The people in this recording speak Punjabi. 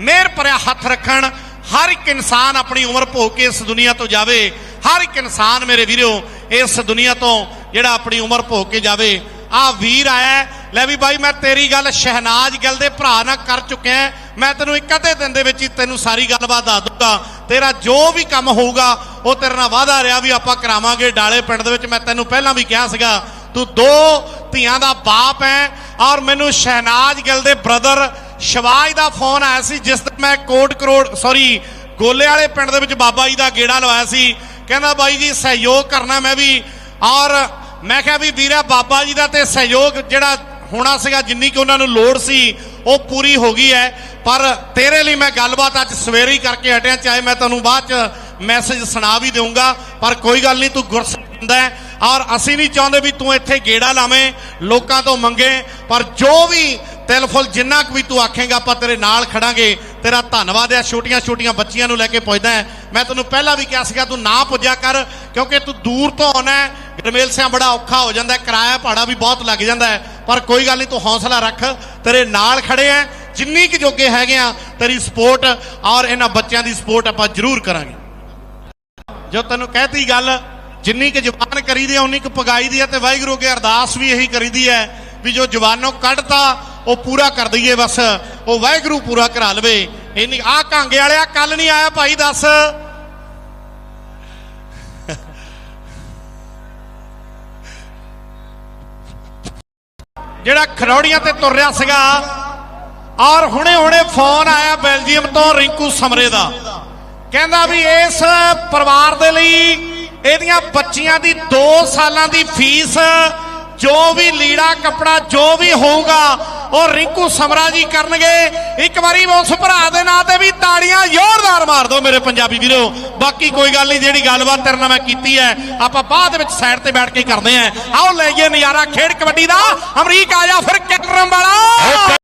ਮਿਹਰ ਭਰਿਆ ਹੱਥ ਰੱਖਣ, ਹਰ ਇੱਕ ਇਨਸਾਨ ਆਪਣੀ ਉਮਰ ਭੋਗ ਕੇ ਇਸ ਦੁਨੀਆ ਤੋਂ ਜਾਵੇ, ਹਰ ਇੱਕ ਇਨਸਾਨ ਮੇਰੇ ਵੀਰੋ, ਇਸ ਦੁਨੀਆ ਤੋਂ ਜਿਹੜਾ ਆਪਣੀ ਉਮਰ ਭੋਗ ਕੇ ਜਾਵੇ। ਆ ਵੀਰ ਆਇਆ ਲੈ ਵੀ ਬਾਈ, ਮੈਂ ਤੇਰੀ ਗੱਲ ਸ਼ਹਿਨਾਜ਼ ਗਿੱਲ ਦੇ ਭਰਾ ਨਾਲ ਕਰ ਚੁੱਕਿਆ ਮੈਂ ਤੈਨੂੰ ਇੱਕ ਅੱਧੇ ਦਿਨ ਦੇ ਵਿੱਚ ਹੀ ਤੈਨੂੰ ਸਾਰੀ ਗੱਲਬਾਤ ਦੱਸ ਦੂੰਗਾ ਤੇਰਾ ਜੋ ਵੀ ਕੰਮ ਹੋਊਗਾ, ਉਹ ਤੇਰੇ ਨਾਲ ਵਾਅਦਾ ਰਿਹਾ ਵੀ ਆਪਾਂ ਕਰਾਵਾਂਗੇ। ਡਾਲੇ ਪਿੰਡ ਦੇ ਵਿੱਚ ਮੈਂ ਤੈਨੂੰ ਪਹਿਲਾਂ ਵੀ ਕਿਹਾ ਸੀਗਾ, ਤੂੰ ਦੋ ਧੀਆਂ ਦਾ ਬਾਪ ਹੈ ਔਰ ਮੈਨੂੰ ਸ਼ਹਿਨਾਜ਼ ਗਿੱਲ ਦੇ ਬ੍ਰਦਰ ਸ਼ਵਾਜ ਦਾ ਫੋਨ ਆਇਆ ਸੀ, ਜਿਸ ਤੇ ਮੈਂ ਕੋਟ ਕਰੋੜ ਸੌਰੀ ਗੋਲੇ ਵਾਲੇ ਪਿੰਡ ਦੇ ਵਿੱਚ ਬਾਬਾ ਜੀ ਦਾ ਗੇੜਾ ਲਵਾਇਆ ਸੀ। ਕਹਿੰਦਾ, ਬਾਈ ਜੀ, ਸਹਿਯੋਗ ਕਰਨਾ ਮੈਂ ਵੀ। ਔਰ ਮੈਂ ਕਿਹਾ ਵੀ, ਵੀਰਾ, ਬਾਬਾ ਜੀ ਦਾ ਤੇ ਸਹਿਯੋਗ ਜਿਹੜਾ ਹੋਣਾ ਸੀਗਾ, ਜਿੰਨੀ ਕਿ ਉਹਨਾਂ ਨੂੰ ਲੋੜ ਸੀ, ਉਹ ਪੂਰੀ ਹੋ ਗਈ ਹੈ। ਪਰ ਤੇਰੇ ਲਈ ਮੈਂ ਗੱਲਬਾਤ ਅੱਜ ਸਵੇਰੇ ਹੀ ਕਰਕੇ ਹਟਿਆ, ਚਾਹੇ ਮੈਂ ਤੁਹਾਨੂੰ ਬਾਅਦ ਚ ਮੈਸੇਜ ਸੁਣਾ ਵੀ ਦੇਵਾਂਗਾ ਪਰ ਕੋਈ ਗੱਲ ਨਹੀਂ, ਤੂੰ ਗੁਰਸਿੱਖ ਹੁੰਦਾ ਔਰ ਅਸੀਂ ਨਹੀਂ ਚਾਹੁੰਦੇ ਵੀ ਤੂੰ ਇੱਥੇ ਗੇੜਾ ਲਾਵੇਂ, ਲੋਕਾਂ ਤੋਂ ਮੰਗੇ, ਪਰ ਜੋ ਵੀ ਤਿਲ ਫੁੱਲ ਜਿੰਨਾ ਕੁ ਵੀ ਤੂੰ ਆਖੇਂਗਾ, ਆਪਾਂ ਤੇਰੇ ਨਾਲ ਖੜਾਂਗੇ। ਤੇਰਾ ਧੰਨਵਾਦ ਹੈ, ਛੋਟੀਆਂ ਛੋਟੀਆਂ ਬੱਚੀਆਂ ਨੂੰ ਲੈ ਕੇ ਪੁੱਜਦਾ ਹੈ। ਮੈਂ ਤੈਨੂੰ ਪਹਿਲਾਂ ਵੀ ਕਿਹਾ ਸੀਗਾ, ਤੂੰ ਨਾ ਪੁੱਜਿਆ ਕਰ, ਕਿਉਂਕਿ ਤੂੰ ਦੂਰ ਤੋਂ ਆਉਣਾ ਹੈ। ਗਰਮੇਲ ਸਿਆਂ ਬੜਾ ਔਖਾ ਹੋ ਜਾਂਦਾ ਹੈ, ਕਿਰਾਇਆ ਭਾੜਾ ਵੀ ਬਹੁਤ ਲੱਗ ਜਾਂਦਾ ਹੈ। ਪਰ ਕੋਈ ਗੱਲ ਨਹੀਂ, ਤੂੰ ਹੌਸਲਾ ਰੱਖ, ਤੇਰੇ ਨਾਲ ਖੜੇ ਆ ਜਿੰਨੀ ਕੁ ਜੋਗੇ ਹੈਗੇ ਆ, ਤੇਰੀ ਸਪੋਰਟ ਔਰ ਇਹਨਾਂ ਬੱਚਿਆਂ ਦੀ ਸਪੋਰਟ ਆਪਾਂ ਜ਼ਰੂਰ ਕਰਾਂਗੇ। ਜੋ ਤੈਨੂੰ ਕਹਿਤੀ ਗੱਲ, ਜਿੰਨੀ ਕੁ ਜ਼ਬਾਨ ਕਰੀਦੀ ਹੈ, ਉਨੀ ਕੁ ਪਗਾਈ ਦੀ ਹੈ ਤੇ ਵਾਹਿਗੁਰੂ ਅੱਗੇ ਅਰਦਾਸ ਵੀ ਇਹੀ ਕਰੀਦੀ ਹੈ ਵੀ ਜੋ ਜ਼ਬਾਨੋਂ ਕੱਢਤਾ ਉਹ ਪੂਰਾ ਕਰ ਦਈਏ ਬਸ। ਉਹ ਵਾਹਿਗੁਰੂ ਪੂਰਾ ਕਰਾ ਲਵੇ। ਇੰਨੀ ਆ ਕਾਂਗੇ ਵਾਲਿਆ ਕੱਲ ਨਹੀਂ ਆਇਆ ਭਾਈ, ਦੱਸ। ਜਿਹੜਾ ਖਰੌੜੀਆਂ ਤੇ ਤੁਰ ਰਿਹਾ ਸੀਗਾ, ਔਰ ਹੁਣੇ ਹੁਣੇ ਫੋਨ ਆਇਆ ਬੈਲਜੀਅਮ ਤੋਂ ਰਿੰਕੂ ਸਮਰੇ ਦਾ। ਕਹਿੰਦਾ ਵੀ ਇਸ ਪਰਿਵਾਰ ਦੇ ਲਈ ਇਹਦੀਆਂ ਬੱਚੀਆਂ ਦੀ 2 ਸਾਲਾਂ ਦੀ ਫੀਸ, ਜੋ ਵੀ ਲੀੜਾ ਕੱਪੜਾ, ਜੋ ਵੀ ਹੋਊਗਾ ਉਹ ਰਿੰਕੂ ਸਮਰਾ ਜੀ ਕਰਨਗੇ। ਇੱਕ ਵਾਰੀ ਉਸ ਭਰਾ ਦੇ ਨਾਂ ਤੇ ਵੀ ਤਾੜੀਆਂ ਜ਼ੋਰਦਾਰ ਮਾਰ ਦਿਓ ਮੇਰੇ ਪੰਜਾਬੀ ਵੀਰੋ। ਬਾਕੀ ਕੋਈ ਗੱਲ ਨਹੀਂ, ਜਿਹੜੀ ਗੱਲਬਾਤ ਤੇਰੇ ਨਾਲ ਮੈਂ ਕੀਤੀ ਹੈ, ਆਪਾਂ ਬਾਅਦ ਵਿੱਚ ਸਾਈਡ ਤੇ ਬੈਠ ਕੇ ਕਰਦੇ ਆਂ ਆਓ ਲੈ ਗਏ ਨਜ਼ਾਰਾ ਖੇਡ ਕਬੱਡੀ ਦਾ। ਅਮਰੀਕ ਆ ਜਾ ਫਿਰ ਕੈਟਰਮ ਵਾਲਾ